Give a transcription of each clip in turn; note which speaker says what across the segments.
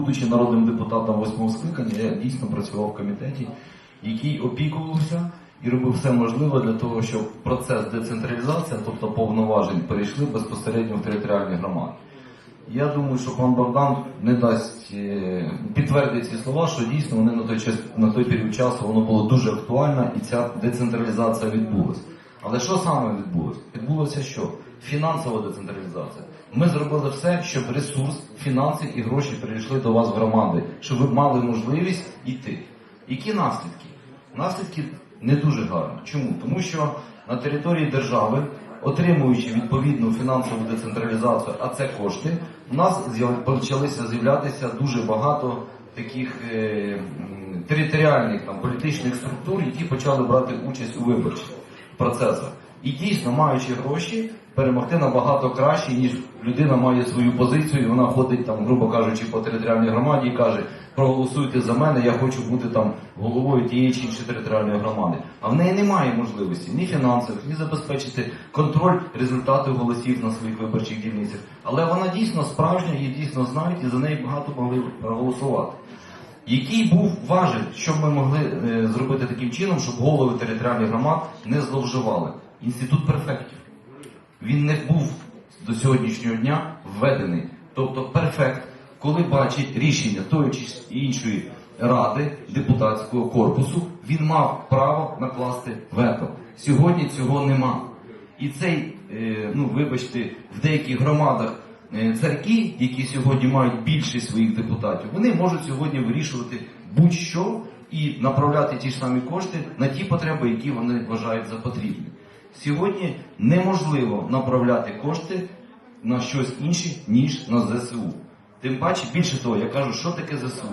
Speaker 1: Будучи народним депутатом восьмого скликання, я дійсно працював в комітеті, який опікувався і робив все можливе для того, щоб процес децентралізації, тобто повноважень, перейшли безпосередньо в територіальні громади. Я думаю, що пан Богдан не дасть е, підтвердить ці слова, що дійсно вони на той час на той період часу воно було дуже актуально і ця децентралізація відбулася. Але що саме відбулося? Відбулося що? Фінансова децентралізація. Ми зробили все, щоб ресурс, фінанси і гроші перейшли до вас в громади, щоб ви мали можливість йти. Які наслідки? Наслідки не дуже гарні. Чому? Тому що на території держави, отримуючи відповідну фінансову децентралізацію, а це кошти, у нас почалися з'являтися дуже багато таких е, територіальних там, політичних структур, які почали брати участь у виборчих процесах. І дійсно, маючи гроші, перемогти набагато краще, ніж людина має свою позицію, і вона ходить там, грубо кажучи, по територіальній громаді і каже, проголосуйте за мене, я хочу бути там головою тієї чи іншої територіальної громади. А в неї немає можливості ні фінансових, ні забезпечити контроль результатів голосів на своїх виборчих дільницях. Але вона дійсно справжня, її дійсно знають, і за неї багато могли проголосувати. Який був важель, що ми могли е, зробити таким чином, щоб голови територіальних громад не зловживали? Інститут перфектів. Він не був до сьогоднішнього дня введений. Тобто перфект, коли бачить рішення тої чи іншої ради депутатського корпусу, він мав право накласти вето. Сьогодні цього нема. І цей, е, ну вибачте, в деяких громадах е, церкви, які сьогодні мають більшість своїх депутатів, вони можуть сьогодні вирішувати будь-що і направляти ті ж самі кошти на ті потреби, які вони вважають за потрібні. Сьогодні неможливо направляти кошти на щось інше, ніж на ЗСУ. Тим паче, більше того, я кажу, що таке ЗСУ?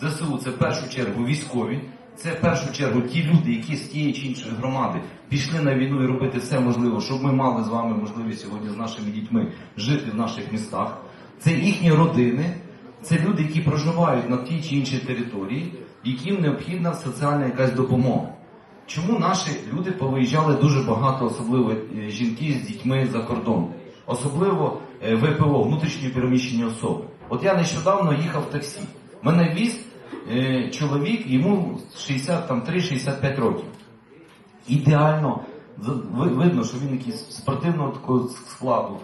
Speaker 1: ЗСУ це в першу чергу військові, це в першу чергу ті люди, які з тієї чи іншої громади пішли на війну і робити все можливе, щоб ми мали з вами можливість сьогодні з нашими дітьми жити в наших містах. Це їхні родини, це люди, які проживають на тій чи іншій території, яким необхідна соціальна якась допомога. Чому наші люди повиїжджали дуже багато, особливо е, жінки з дітьми за кордон, особливо е, ВПО, внутрішньо переміщені особи. От я нещодавно їхав в таксі. Мене віз е, чоловік, йому 63-65 років. Ідеально видно, що він якийсь спортивного такого складу,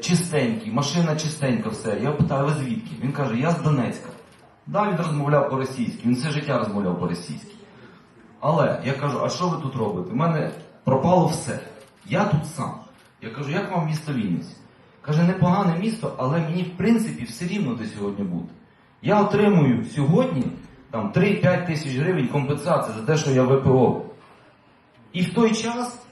Speaker 1: чистенький, машина чистенька, все. Я питаю, ви звідки? Він каже, я з Донецька. Да, він розмовляв по-російськи, він все життя розмовляв по-російськи. Але я кажу, а що ви тут робите? У мене пропало все. Я тут сам. Я кажу, як вам місто Вінниці? Каже, непогане місто, але мені в принципі все рівно де сьогодні бути. Я отримую сьогодні там 3-5 тисяч гривень компенсації за те, що я ВПО. І в той час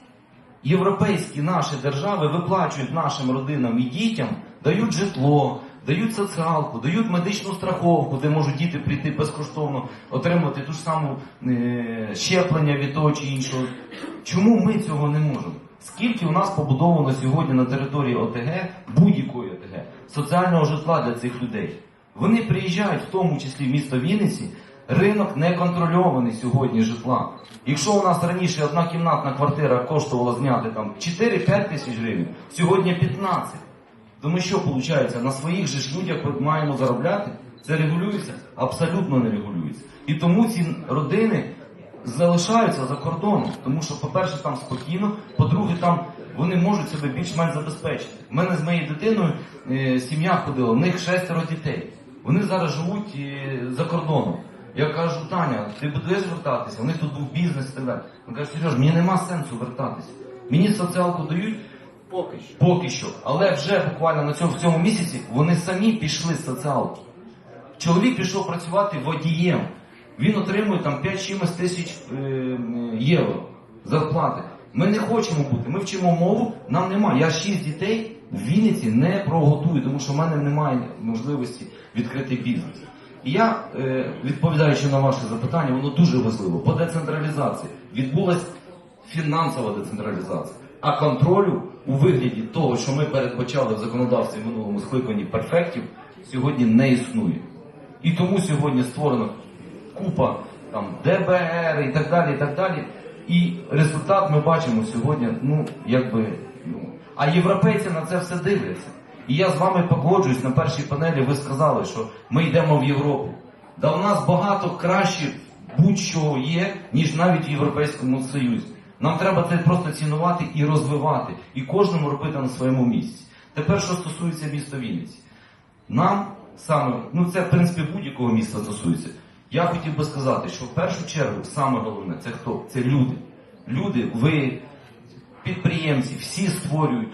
Speaker 1: європейські наші держави виплачують нашим родинам і дітям, дають житло, дають соціалку, дають медичну страховку, де можуть діти прийти безкоштовно, отримати ту ж саму е, щеплення від того чи іншого. Чому ми цього не можемо? Скільки у нас побудовано сьогодні на території ОТГ, будь-якої ОТГ, соціального житла для цих людей? Вони приїжджають, в тому числі в місто Вінниці, ринок не контрольований сьогодні житла. Якщо у нас раніше одна кімнатна квартира коштувала зняти там 4-5 тисяч гривень, сьогодні 15. То ми що виходить? На своїх же ж людях маємо заробляти? Це регулюється? Абсолютно не регулюється. І тому ці родини залишаються за кордоном. Тому що, по-перше, там спокійно, по-друге, там вони можуть себе більш-менш забезпечити. У мене з моєю дитиною е, сім'я ходила, в них шестеро дітей. Вони зараз живуть е, за кордоном. Я кажу, Таня, ти будеш вертатися? У них тут був бізнес і так далі. Він каже, Сереж, мені нема сенсу вертатися. Мені соціалку дають,
Speaker 2: Поки що.
Speaker 1: Поки що. Але вже буквально на цьому, в цьому місяці вони самі пішли з соціалки. Чоловік пішов працювати водієм. Він отримує там 5 чимось тисяч е, євро зарплати. Ми не хочемо бути. Ми вчимо мову, нам немає. Я 6 дітей в Вінниці не прогодую, тому що в мене немає можливості відкрити бізнес. І я, е, відповідаючи на ваше запитання, воно дуже важливо. По децентралізації відбулась фінансова децентралізація. А контролю у вигляді того, що ми передбачали в законодавстві минулому скликанні перфектів, сьогодні не існує. І тому сьогодні створено купа там ДБР і так далі. І так далі. І результат ми бачимо сьогодні, ну якби. Ну, а європейці на це все дивляться. І я з вами погоджуюсь на першій панелі. Ви сказали, що ми йдемо в Європу. Да у нас багато краще будь-що є, ніж навіть в Європейському Союзі. Нам треба це просто цінувати і розвивати, і кожному робити на своєму місці. Тепер, що стосується міста Вінниці, нам саме, ну це в принципі будь-якого міста стосується. Я хотів би сказати, що в першу чергу саме головне це хто? Це люди. Люди, ви, підприємці, всі створюють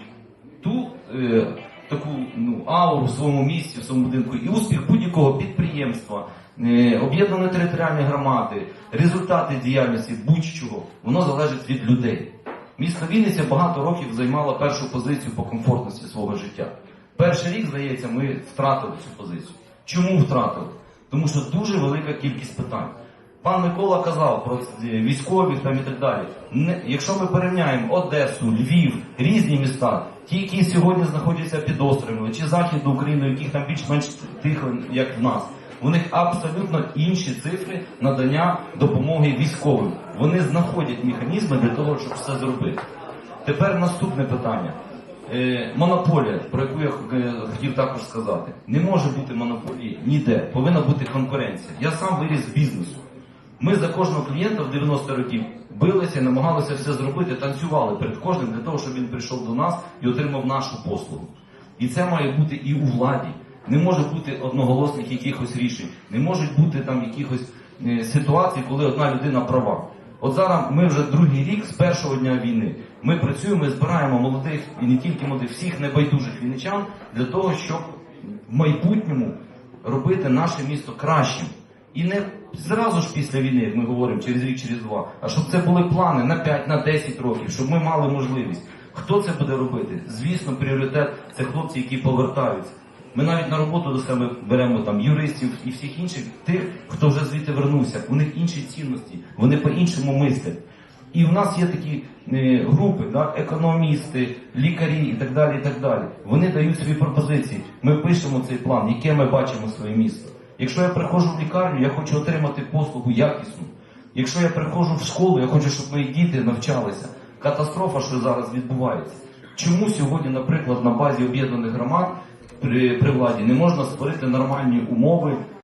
Speaker 1: ту е, таку ну, ауру в своєму місті, в своєму будинку, і успіх будь-якого підприємства, е, об'єднаної територіальної громади, результати діяльності будь-чого, воно залежить від людей. Місто Вінниця багато років займало першу позицію по комфортності свого життя. Перший рік, здається, ми втратили цю позицію. Чому втратили? Тому що дуже велика кількість питань. Пан Микола казав про е, військових там і так далі. Якщо ми порівняємо Одесу, Львів, різні міста, ті, які сьогодні знаходяться під обстрілами, чи Західну Україну, яких там більш-менш тихо, як в нас, у них абсолютно інші цифри надання допомоги військовим. Вони знаходять механізми для того, щоб все зробити. Тепер наступне питання. Е, монополія, про яку я е, хотів також сказати. Не може бути монополії ніде. Повинна бути конкуренція. Я сам виріс з бізнесу. Ми за кожного клієнта в 90 років билися, намагалися все зробити, танцювали перед кожним для того, щоб він прийшов до нас і отримав нашу послугу. І це має бути і у владі. Не може бути одноголосних якихось рішень, не можуть бути там якихось е, ситуацій, коли одна людина права. От зараз ми вже другий рік з першого дня війни. Ми працюємо, і збираємо молодих і не тільки молодих, всіх небайдужих вінничан для того, щоб в майбутньому робити наше місто кращим. І не зразу ж після війни, як ми говоримо, через рік, через два, а щоб це були плани на 5, на 10 років, щоб ми мали можливість. Хто це буде робити? Звісно, пріоритет це хлопці, які повертаються. Ми навіть на роботу до себе беремо там юристів і всіх інших, тих, хто вже звідти вернувся. У них інші цінності, вони по-іншому мислять. І в нас є такі е, групи, да, економісти, лікарі і так далі. і так далі. Вони дають свої пропозиції. Ми пишемо цей план, яке ми бачимо своє місто. Якщо я приходжу в лікарню, я хочу отримати послугу якісну. Якщо я приходжу в школу, я хочу, щоб мої діти навчалися. Катастрофа, що зараз відбувається. Чому сьогодні, наприклад, на базі об'єднаних громад при, при владі не можна створити нормальні умови